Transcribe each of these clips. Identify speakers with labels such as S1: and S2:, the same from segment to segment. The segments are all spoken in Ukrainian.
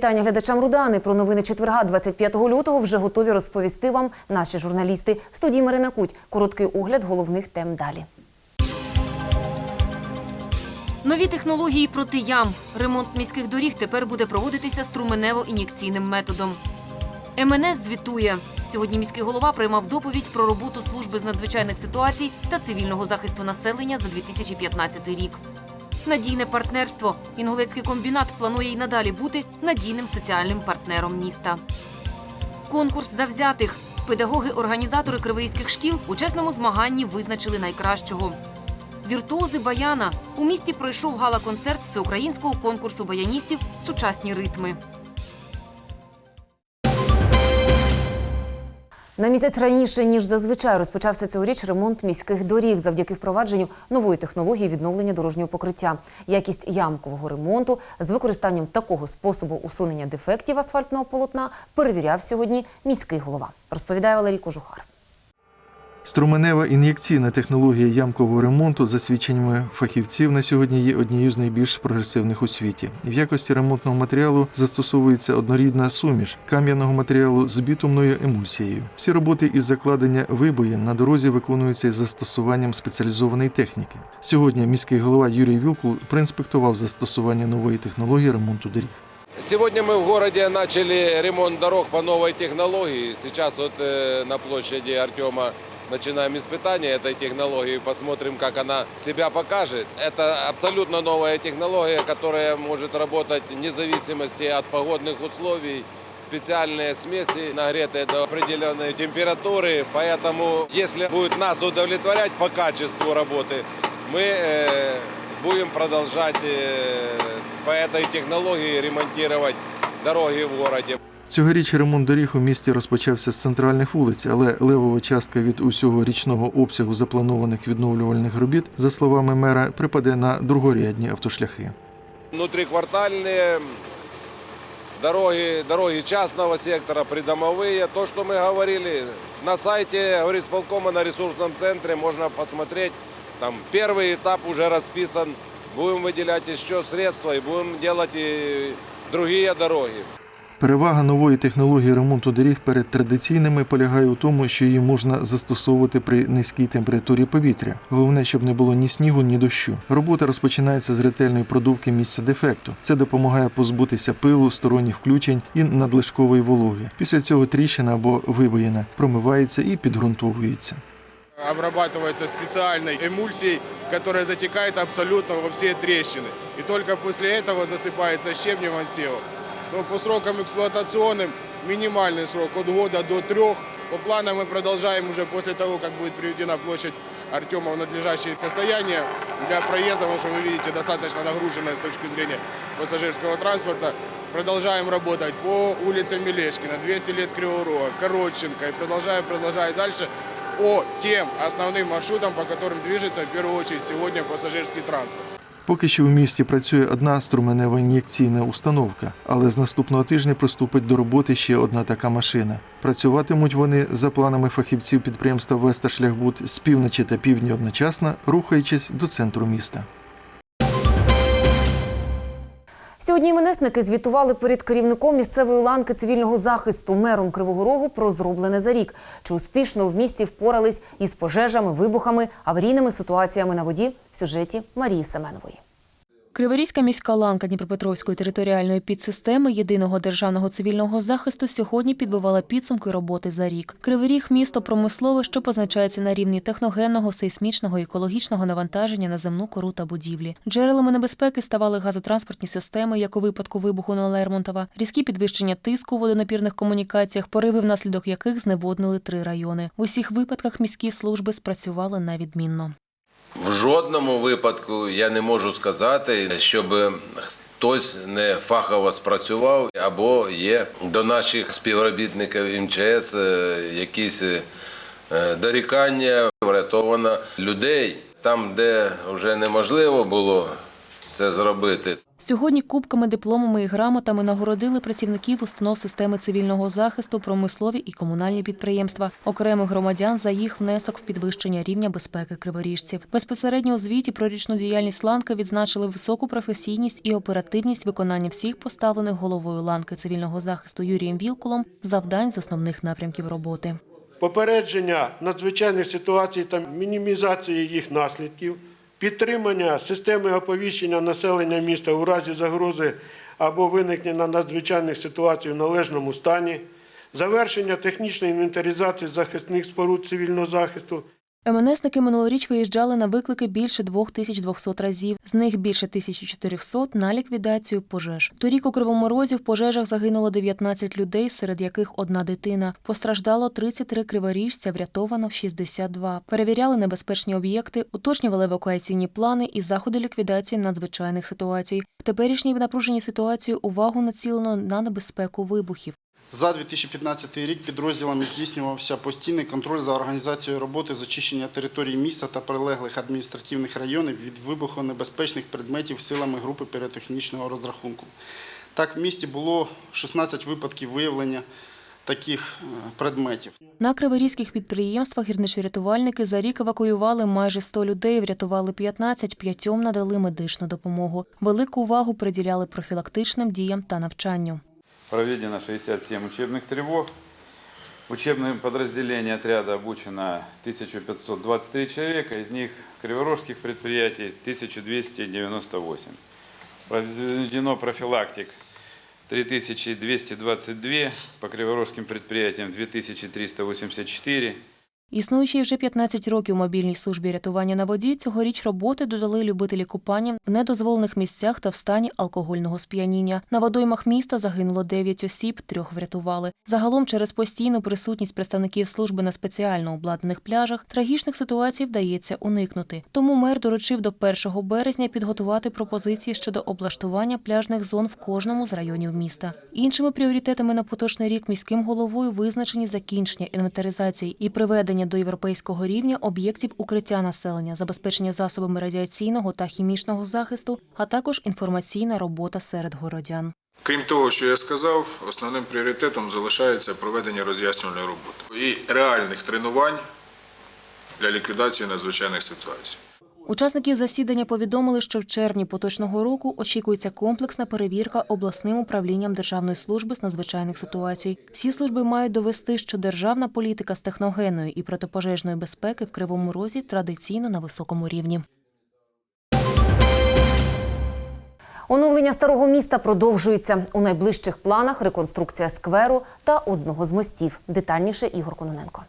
S1: Вітання глядачам Рудани. Про новини четверга, 25 лютого, вже готові розповісти вам наші журналісти. В студії Марина Куть. Короткий огляд головних тем далі. Нові технології проти ям. Ремонт міських доріг тепер буде проводитися струменево-ін'єкційним методом. МНС звітує. Сьогодні міський голова приймав доповідь про роботу служби з надзвичайних ситуацій та цивільного захисту населення за 2015 рік. Надійне партнерство. Інгулецький комбінат планує й надалі бути надійним соціальним партнером міста. Конкурс завзятих. Педагоги-організатори криворізьких шкіл у чесному змаганні визначили найкращого. Віртуози баяна у місті пройшов гала-концерт всеукраїнського конкурсу баяністів Сучасні ритми. На місяць раніше ніж зазвичай розпочався цьогоріч ремонт міських доріг завдяки впровадженню нової технології відновлення дорожнього покриття. Якість ямкового ремонту з використанням такого способу усунення дефектів асфальтного полотна перевіряв сьогодні міський голова. Розповідає Валерій Кожухар.
S2: Струменева ін'єкційна технологія ямкового ремонту, за свідченнями фахівців, на сьогодні є однією з найбільш прогресивних у світі. В якості ремонтного матеріалу застосовується однорідна суміш кам'яного матеріалу з бітумною емульсією. Всі роботи із закладення вибоїн на дорозі виконуються із застосуванням спеціалізованої техніки. Сьогодні міський голова Юрій Вілкул проінспектував застосування нової технології ремонту доріг.
S3: Сегодня мы в городе начали ремонт дорог по новой технологии. Сейчас вот э, на площади Артема начинаем испытание этой технологии. Посмотрим, как она себя покажет. Это абсолютно новая технология, которая может работать вне зависимости от погодных условий. Специальные смеси, нагретые до определенной температуры. Поэтому, если будет нас удовлетворять по качеству работы, мы э, будем продолжать э, по этой технологии ремонтировать дороги в городе.
S2: Цьогоріч ремонт доріг у місті розпочався з центральних вулиць, але левова частка від усього річного обсягу запланованих відновлювальних робіт, за словами мера, припаде на другорядні автошляхи.
S3: Внутриквартальные дороги, дороги частного сектора, придомовые. То, что мы говорили на сайте горисполкома на ресурсном центре, можно посмотреть. Там первый этап уже расписан. Будем выделять еще средства и будем делать и другие дороги.
S2: Перевага нової технології ремонту доріг перед традиційними полягає у тому, що її можна застосовувати при низькій температурі повітря. Головне, щоб не було ні снігу, ні дощу. Робота розпочинається з ретельної продувки місця дефекту. Це допомагає позбутися пилу, сторонніх включень і надлишкової вологи. Після цього тріщина або вибоїна промивається і підґрунтовується.
S4: обрабатывается специальной эмульсией, которая затекает абсолютно во все трещины. И только после этого засыпается щебнем отсевом. Но по срокам эксплуатационным минимальный срок от года до трех. По планам мы продолжаем уже после того, как будет приведена площадь Артема в надлежащее состояние для проезда, потому что вы видите достаточно нагруженная с точки зрения пассажирского транспорта. Продолжаем работать по улице Мелешкина, 200 лет Кривого Рога, Коротченко и продолжаем, продолжаем дальше по тем основным маршрутам, по которым движется в первую очередь сегодня пассажирский транспорт.
S2: Поки що в місті працює одна струменева ін'єкційна установка, але з наступного тижня приступить до роботи ще одна така машина. Працюватимуть вони за планами фахівців підприємства Веста Шляхбут з півночі та півдня одночасно, рухаючись до центру міста.
S1: Сьогодні іменесники звітували перед керівником місцевої ланки цивільного захисту мером Кривого Рогу про зроблене за рік. Чи успішно в місті впорались із пожежами, вибухами, аварійними ситуаціями на воді в сюжеті Марії Семенової.
S5: Криворізька міська ланка Дніпропетровської територіальної підсистеми єдиного державного цивільного захисту сьогодні підбивала підсумки роботи за рік. Кривий Ріг – місто промислове, що позначається на рівні техногенного, сейсмічного і екологічного навантаження на земну кору та будівлі. Джерелами небезпеки ставали газотранспортні системи, як у випадку вибуху на Лермонтова, різкі підвищення тиску у водонапірних комунікаціях, пориви, внаслідок яких зневоднили три райони. В усіх випадках міські служби спрацювали на відмінно.
S3: В жодному випадку я не можу сказати, щоб хтось не фахово спрацював або є до наших співробітників МЧС е, якісь дорікання, врятовано людей. Там, де вже неможливо було це зробити.
S5: Сьогодні кубками, дипломами і грамотами нагородили працівників установ системи цивільного захисту, промислові і комунальні підприємства, окремих громадян за їх внесок в підвищення рівня безпеки криворіжців. Безпосередньо у звіті про річну діяльність ланки відзначили високу професійність і оперативність виконання всіх поставлених головою ланки цивільного захисту Юрієм Вілкулом завдань з основних напрямків роботи.
S6: попередження надзвичайних ситуацій та мінімізації їх наслідків, підтримання системи оповіщення населення міста у разі загрози або виникнення надзвичайних ситуацій в належному стані, завершення технічної інвентаризації захисних споруд цивільного захисту,
S5: МНСники минулоріч виїжджали на виклики більше 2200 разів, з них більше 1400 – на ліквідацію пожеж. Торік у Кривому Розі в пожежах загинуло 19 людей, серед яких одна дитина. Постраждало 33 криворіжця, врятовано 62. Перевіряли небезпечні об'єкти, уточнювали евакуаційні плани і заходи ліквідації надзвичайних ситуацій. В теперішній напруженій ситуації увагу націлено на небезпеку вибухів.
S7: За 2015 рік підрозділами здійснювався постійний контроль за організацією роботи з очищення території міста та прилеглих адміністративних районів від вибухонебезпечних предметів силами групи піротехнічного розрахунку. Так, в місті було 16 випадків виявлення таких е, предметів.
S5: На криворізьких підприємствах гірничо-рятувальники за рік евакуювали майже 100 людей, врятували 15, п'ятьом надали медичну допомогу. Велику увагу приділяли профілактичним діям та навчанню.
S8: Проведено 67 учебных тревог. Учебные подразделения отряда обучено 1523 человека, из них криворожских предприятий 1298. Проведено профилактик 3222, по криворожским предприятиям 2384.
S5: Існуючій вже 15 років мобільній службі рятування на воді, цьогоріч роботи додали любителі купання в недозволених місцях та в стані алкогольного сп'яніння. На водоймах міста загинуло 9 осіб, трьох врятували. Загалом через постійну присутність представників служби на спеціально обладнаних пляжах трагічних ситуацій вдається уникнути. Тому мер доручив до 1 березня підготувати пропозиції щодо облаштування пляжних зон в кожному з районів міста. Іншими пріоритетами на поточний рік міським головою визначені закінчення інвентаризації і приведення до європейського рівня об'єктів укриття населення, забезпечення засобами радіаційного та хімічного захисту, а також інформаційна робота серед городян.
S9: Крім того, що я сказав, основним пріоритетом залишається проведення роз'яснювальної роботи і реальних тренувань для ліквідації надзвичайних ситуацій.
S5: Учасників засідання повідомили, що в червні поточного року очікується комплексна перевірка обласним управлінням Державної служби з надзвичайних ситуацій. Всі служби мають довести, що державна політика з техногенної і протипожежної безпеки в Кривому Розі традиційно на високому рівні.
S1: Оновлення старого міста продовжується. У найближчих планах реконструкція скверу та одного з мостів. Детальніше Ігор Кононенко.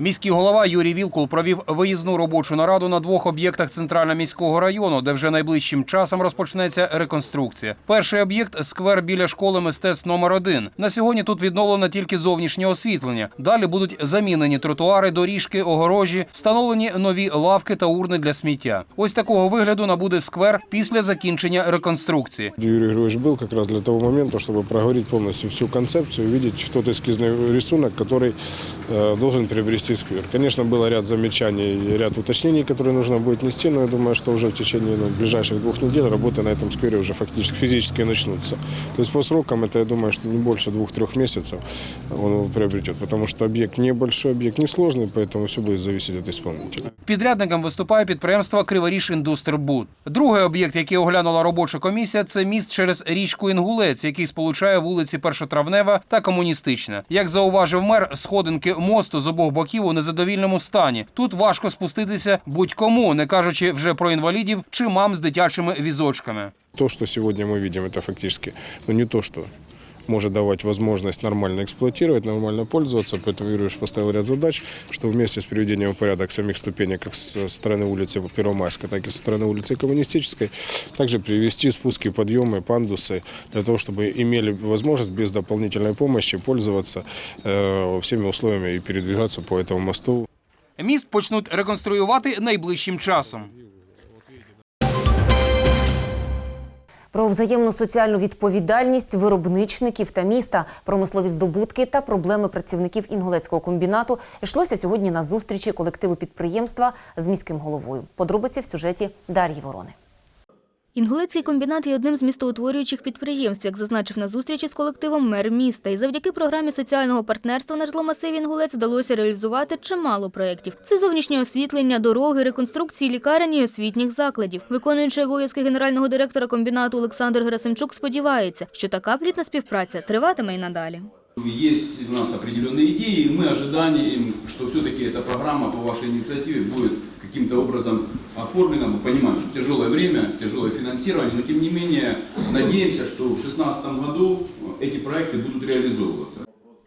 S10: Міський голова Юрій Вілкул провів виїзну робочу нараду на двох об'єктах центрально-міського району, де вже найближчим часом розпочнеться реконструкція. Перший об'єкт сквер біля школи мистецтв номер 1 На сьогодні тут відновлено тільки зовнішнє освітлення. Далі будуть замінені тротуари, доріжки, огорожі, встановлені нові лавки та урни для сміття. Ось такого вигляду набуде сквер після закінчення реконструкції.
S11: Юрий Григорьевич был как раз для того момента, чтобы проговорить полностью всю концепцию, увидеть тот эскизный рисунок, который э, должен приобрести сквер. Конечно, было ряд замечаний и ряд уточнений, которые нужно будет нести, но я думаю, что уже в течение ну, ближайших двух недель работы на этом сквере уже фактически физически начнутся. То есть по срокам это, я думаю, что не больше двух-трех месяцев он его приобретет, потому что объект небольшой, объект несложный, поэтому все будет зависеть от исполнителя.
S10: Підрядником виступає підприємство Криворіж Індустрбуд. Другий об'єкт, який оглянула робоча комісія, це міст через річку Інгулець, який сполучає вулиці Першотравнева та Комуністична. Як зауважив мер, сходинки мосту з обох боків у незадовільному стані. Тут важко спуститися будь-кому, не кажучи вже про інвалідів чи мам з дитячими візочками.
S11: То, що сьогодні ми бачимо, це фактично ну, не то, что может давать возможность нормально эксплуатировать, нормально пользоваться. Поэтому Юрьевич поставил ряд задач, что вместе с приведением в порядок самих ступенек как со стороны улицы Первомайской, так и со стороны улицы Коммунистической, также привести спуски, подъемы, пандусы, для того, чтобы имели возможность без дополнительной помощи пользоваться э, всеми условиями и передвигаться по этому мосту.
S10: Міст почнуть реконструювати найближчим часом.
S1: Про взаємну соціальну відповідальність виробничників та міста, промислові здобутки та проблеми працівників інгулецького комбінату йшлося сьогодні на зустрічі колективу підприємства з міським головою. Подробиці в сюжеті Дар'ї Ворони.
S12: Інгулецький комбінат є одним з містоутворюючих підприємств, як зазначив на зустрічі з колективом мер міста. І завдяки програмі соціального партнерства на житломасиві Інгулець вдалося реалізувати чимало проєктів. Це зовнішнє освітлення, дороги, реконструкції лікарень і освітніх закладів. Виконуючи обов'язки генерального директора комбінату Олександр Герасимчук сподівається, що така плідна співпраця триватиме і надалі.
S13: Есть у нас определенные идеи, и мы ожидаем, что все-таки эта программа по вашей инициативе будет каким-то образом оформлена. Мы понимаем, что тяжелое время, тяжелое финансирование, но тем не менее надеемся, что в 2016 году эти проекты будут реализовываться.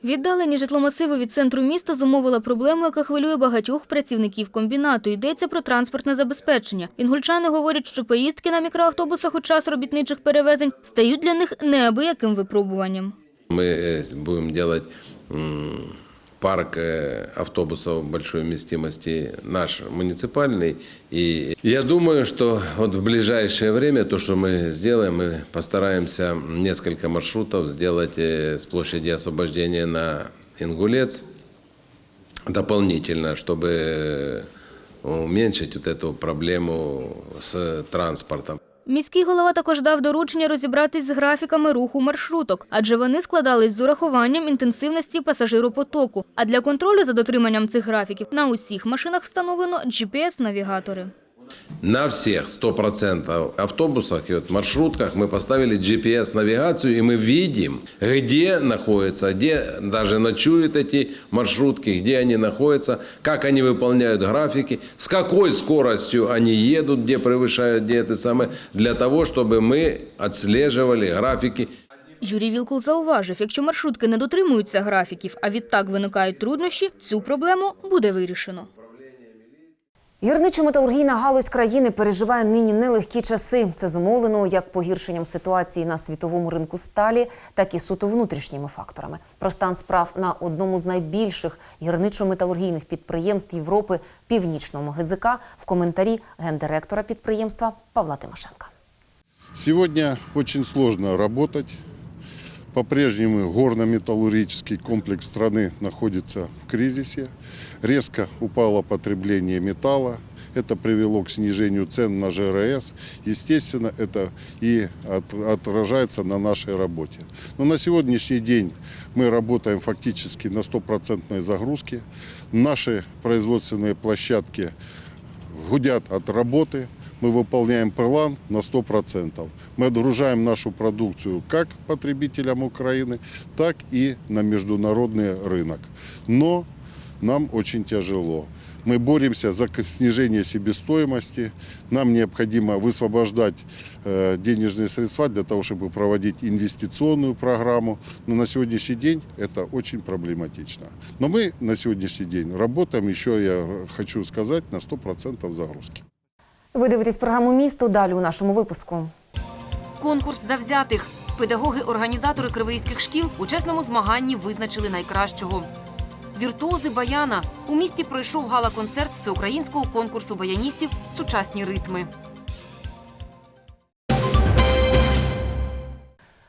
S12: Віддалені житломасиви від центру міста зумовила проблему, яка хвилює багатьох працівників комбінату. Йдеться про транспортне забезпечення. Інгульчани говорять, що поїздки на мікроавтобусах у час робітничих перевезень стають для них неабияким випробуванням.
S3: Мы э, будем делать м, парк э, автобусов большой вместимости наш муниципальный. И я думаю, что вот в ближайшее время то, что мы сделаем, мы постараемся несколько маршрутов сделать э, с площади освобождения на Ингулец дополнительно, чтобы э, уменьшить вот эту проблему с транспортом.
S12: Міський голова також дав доручення розібратись з графіками руху маршруток, адже вони складались з урахуванням інтенсивності пасажиропотоку. А для контролю за дотриманням цих графіків на усіх машинах встановлено GPS-навігатори.
S3: На всех 100% автобусах и вот маршрутках мы поставили GPS-навигацию, и мы видим, где находятся, где даже ночуют эти маршрутки, где они находятся, как они выполняют графики, с какой скоростью они едут, где превышают, где это самое, для того, чтобы мы отслеживали графики
S12: Юрій Вілкул зауважив, якщо маршрутки не дотримуються графіків, а відтак виникають труднощі, цю проблему буде вирішено.
S1: Гірничо-металургійна галузь країни переживає нині нелегкі часи. Це зумовлено як погіршенням ситуації на світовому ринку сталі, так і суто внутрішніми факторами. Про стан справ на одному з найбільших гірничо-металургійних підприємств Європи північному ГЗК в коментарі гендиректора підприємства Павла Тимошенка.
S7: Сегодня очень сложно работать. По-прежнему горно-металлургический комплекс страны находится в кризисе. Резко упало потребление металла. Это привело к снижению цен на ЖРС. Естественно, это и от- отражается на нашей работе. Но на сегодняшний день мы работаем фактически на стопроцентной загрузке. Наши производственные площадки гудят от работы. Мы выполняем план на 100%. Мы отгружаем нашу продукцию как потребителям Украины, так и на международный рынок. Но нам очень тяжело. Мы боремся за к- снижение себестоимости. Нам необходимо высвобождать э, денежные средства для того, чтобы проводить инвестиционную программу. Но на сегодняшний день это очень проблематично. Но мы на сегодняшний день работаем, еще я хочу сказать, на 100% загрузки.
S1: Ви дивитесь програму місто далі у нашому випуску.
S14: Конкурс завзятих. Педагоги-організатори криворізьких шкіл у чесному змаганні визначили найкращого. Віртуози баяна у місті пройшов гала-концерт всеукраїнського конкурсу баяністів Сучасні ритми.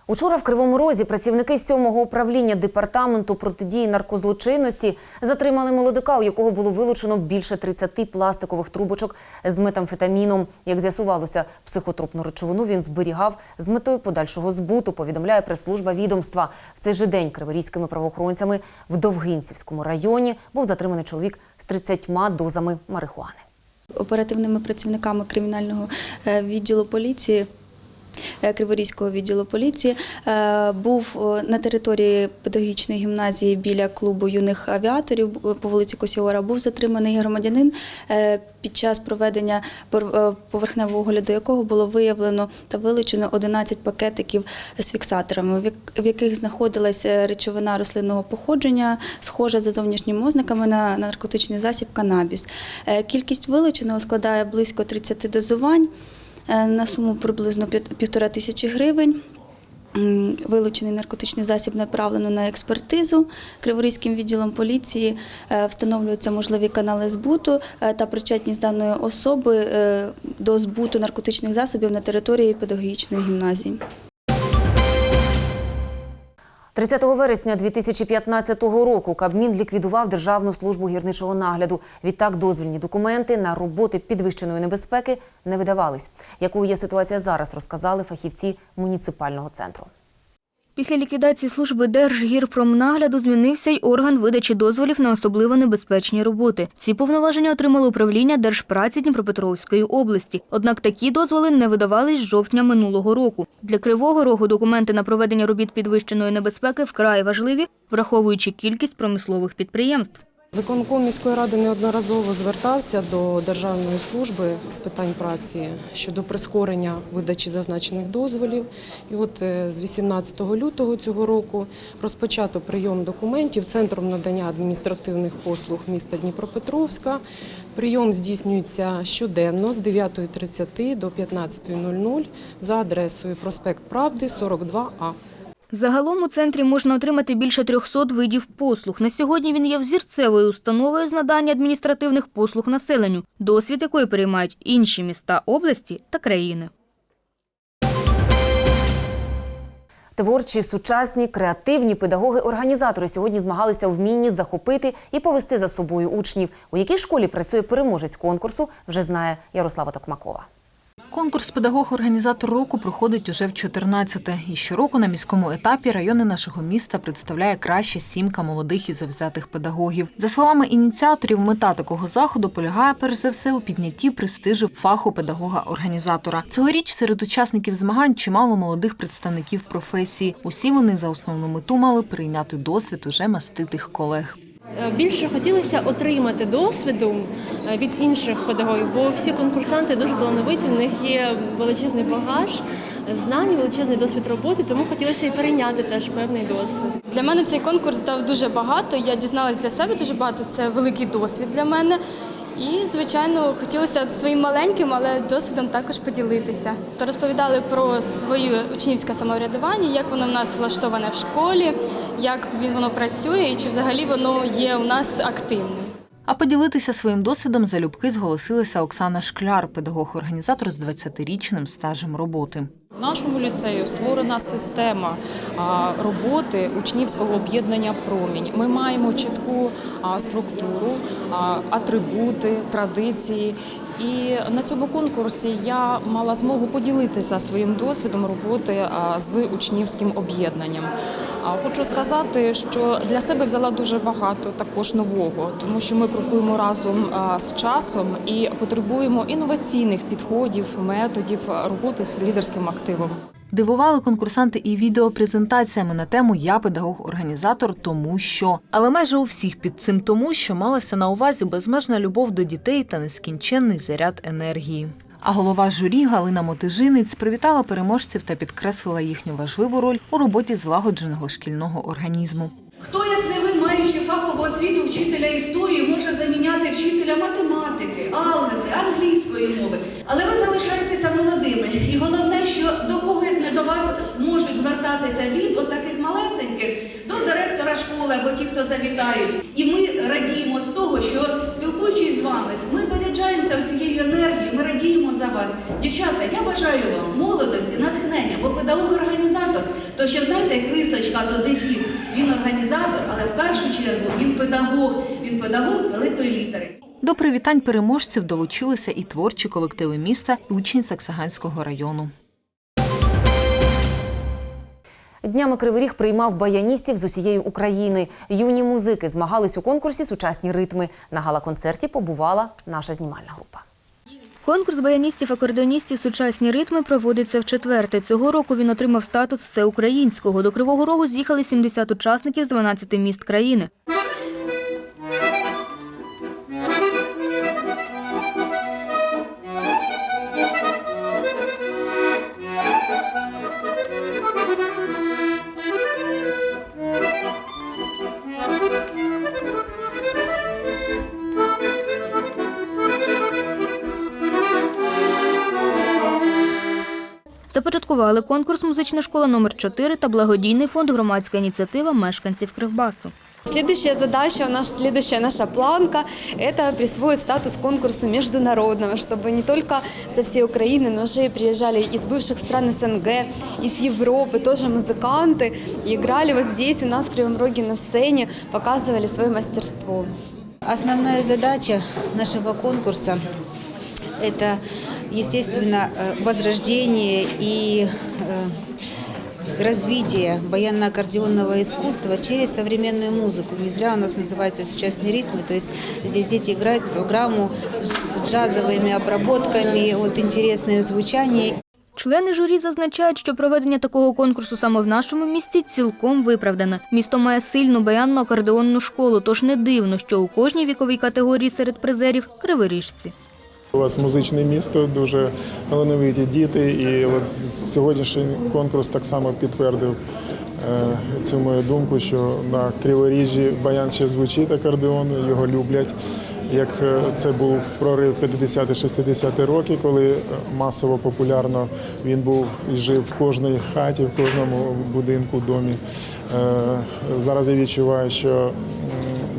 S1: Учора в Кривому Розі працівники сьомого управління департаменту протидії наркозлочинності затримали молодика, у якого було вилучено більше 30 пластикових трубочок з метамфетаміном. Як з'ясувалося, психотропну речовину він зберігав з метою подальшого збуту. Повідомляє прес-служба відомства. В цей же день криворізькими правоохоронцями в Довгинцівському районі був затриманий чоловік з 30 дозами марихуани.
S15: оперативними працівниками кримінального е, відділу поліції. Е, Криворізького відділу поліції е, був е, на території педагогічної гімназії біля клубу юних авіаторів по вулиці Косіора. Був затриманий громадянин під час проведення поверхневого огляду, якого було виявлено та вилучено 11 пакетиків з фіксаторами, в яких знаходилася речовина рослинного походження, схожа за зовнішніми ознаками на наркотичний засіб канабіс. Кількість вилученого складає близько 30 дозувань на суму приблизно пів- півтора тисячі гривень. Вилучений наркотичний засіб направлено на експертизу. Криворізьким відділом поліції е, встановлюються можливі канали збуту е, та причетність даної особи е, до збуту наркотичних засобів на території педагогічної гімназії.
S16: 30 вересня 2015 року Кабмін ліквідував Державну службу гірничого нагляду. Відтак дозвільні документи на роботи підвищеної небезпеки не видавались. Якою є ситуація зараз, розказали фахівці муніципального центру.
S12: Після ліквідації служби Держгірпромнагляду змінився й орган видачі дозволів на особливо небезпечні роботи. Ці повноваження отримало управління Держпраці Дніпропетровської області. Однак такі дозволи не видавались з жовтня минулого року. Для Кривого Рогу документи на проведення робіт підвищеної небезпеки вкрай важливі, враховуючи кількість промислових підприємств.
S17: Виконком міської ради неодноразово звертався до Державної служби з питань праці щодо прискорення видачі зазначених дозволів. І от е, з 18 лютого цього року розпочато прийом документів Центром надання адміністративних послуг міста Дніпропетровська. Прийом здійснюється щоденно з 9.30 до 15.00 за адресою проспект Правди, 42А.
S12: Загалом у центрі можна отримати більше 300 видів послуг. На сьогодні він є взірцевою установою з надання адміністративних послуг населенню, досвід якої переймають інші міста області та країни.
S16: Творчі, сучасні, креативні педагоги-організатори сьогодні змагалися вмінні захопити і повести за собою учнів. У якій школі працює переможець конкурсу, вже знає Ярослава Токмакова.
S18: Конкурс педагог-організатор року проходить уже в 14-те. І щороку на міському етапі райони нашого міста представляє краща сімка молодих і завзятих педагогів. За словами ініціаторів, мета такого заходу полягає перш за все у піднятті престижу фаху педагога-організатора. Цьогоріч серед учасників змагань чимало молодих представників професії. Усі вони за основну мету мали прийняти досвід уже маститих колег.
S19: Більше хотілося отримати досвіду е, від інших педагогів, бо всі конкурсанти дуже талановиті, в них є величезний багаж знань, величезний досвід роботи, тому хотілося і перейняти теж певний досвід.
S20: Для мене цей конкурс дав дуже багато. Я дізналась для себе дуже багато. Це великий досвід для мене. І, звичайно, хотілося своїм маленьким, але досвідом також поділитися. То розповідали про своє учнівське самоврядування, як воно в нас влаштоване в школі, як воно працює і чи взагалі воно є у нас активним.
S18: А поділитися своїм досвідом залюбки зголосилася Оксана Шкляр, педагог-організатор з 20-річним стажем роботи.
S21: В нашому ліцею створена система роботи учнівського об'єднання Промінь. Ми маємо чітку структуру, атрибути, традиції. І на цьому конкурсі я мала змогу поділитися своїм досвідом роботи з учнівським об'єднанням. Хочу сказати, що для себе взяла дуже багато також нового, тому що ми крокуємо разом з часом і потребуємо інноваційних підходів, методів роботи з лідерським активом.
S18: Дивували конкурсанти і відеопрезентаціями на тему Я педагог-організатор, тому що. Але майже у всіх під цим тому, що малася на увазі безмежна любов до дітей та нескінченний заряд енергії. А голова журі Галина Мотижинець привітала переможців та підкреслила їхню важливу роль у роботі злагодженого шкільного організму.
S22: Хто, як не ви, маючи фахову освіту вчителя історії, може заміняти вчителя математики, алгебри, англійської мови. Але ви залишаєтеся молодими. І головне, що до кого, як не до вас, можуть звертатися від от таких малесеньких до директора школи або ті, хто завітають. І ми радіємо з того, що спілкуючись з вами, ми заряджаємося цією енергією, ми радіємо за вас. Дівчата, я бажаю вам молодості, натхнення, бо педагог-організатор, то ще знаєте, як рисочка, то дефіс. Він організатор, але в першу чергу він педагог. Він педагог з великої літери.
S18: До привітань переможців долучилися і творчі колективи міста, і учні Саксаганського району.
S16: Днями Кривий Ріг приймав баяністів з усієї України. Юні музики змагались у конкурсі Сучасні ритми. На гала-концерті побувала наша знімальна група.
S12: Конкурс баяністів-акордеоністів «Сучасні ритми» проводиться в четверте. Цього року він отримав статус всеукраїнського. До Кривого Рогу з'їхали 70 учасників з 12 міст країни. Започаткували конкурс музична школа номер 4 та благодійний фонд громадська ініціатива мешканців Кривбасу.
S23: Следующая задача, у нас следующая наша планка – это присвоить статус конкурса международного, чтобы не только со всей Украины, но уже и приезжали из бывших стран СНГ, из Европы, тоже музыканты, и играли вот здесь у нас в Кривом Роге на сцене, показывали свое мастерство.
S24: Основная задача нашего конкурса – это, естественно, э, возрождение и э, развитие баянно-аккордеонного искусства через современную музыку. Не зря у нас называется «Сучасные ритмы», то есть здесь дети играют программу с джазовыми обработками, вот интересное звучание.
S12: Члени журі зазначають, що проведення такого конкурсу саме в нашому місті цілком виправдане. Місто має сильну баянно-акордеонну школу, тож не дивно, що у кожній віковій категорії серед призерів – криворіжці.
S25: У вас музичне місто, дуже талановиті діти, і от сьогоднішній конкурс так само підтвердив е, цю мою думку, що на Криворіжжі баян ще звучить акордеон, його люблять. Як е, це був прорив 50-60 роки, коли е, масово популярно він був і жив в кожній хаті, в кожному будинку, домі. Зараз я відчуваю, що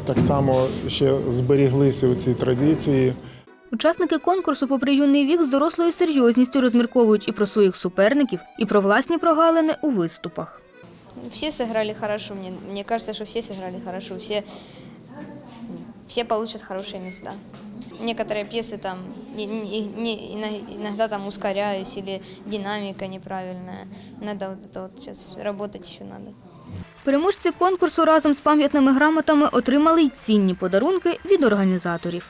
S25: так само ще зберіглися ці традиції.
S12: Учасники конкурсу, попри юний вік, з дорослою серйозністю розмірковують і про своїх суперників, і про власні прогалини у виступах.
S26: Все сыграли хорошо, мне, мне кажется, что все сыграли хорошо, все, все получат хорошие места. Некоторые пьесы там не- не- не- ино- иногда там ускоряюсь или динамика неправильная. Надо вот это вот сейчас работать еще надо.
S12: Переможці конкурсу разом з пам'ятними грамотами отримали й цінні подарунки від організаторів.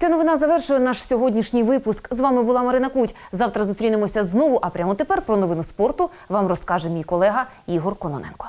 S16: Ця новина завершує наш сьогоднішній випуск. З вами була Марина Куть. Завтра зустрінемося знову. А прямо тепер про новини спорту вам розкаже мій колега Ігор Кононенко.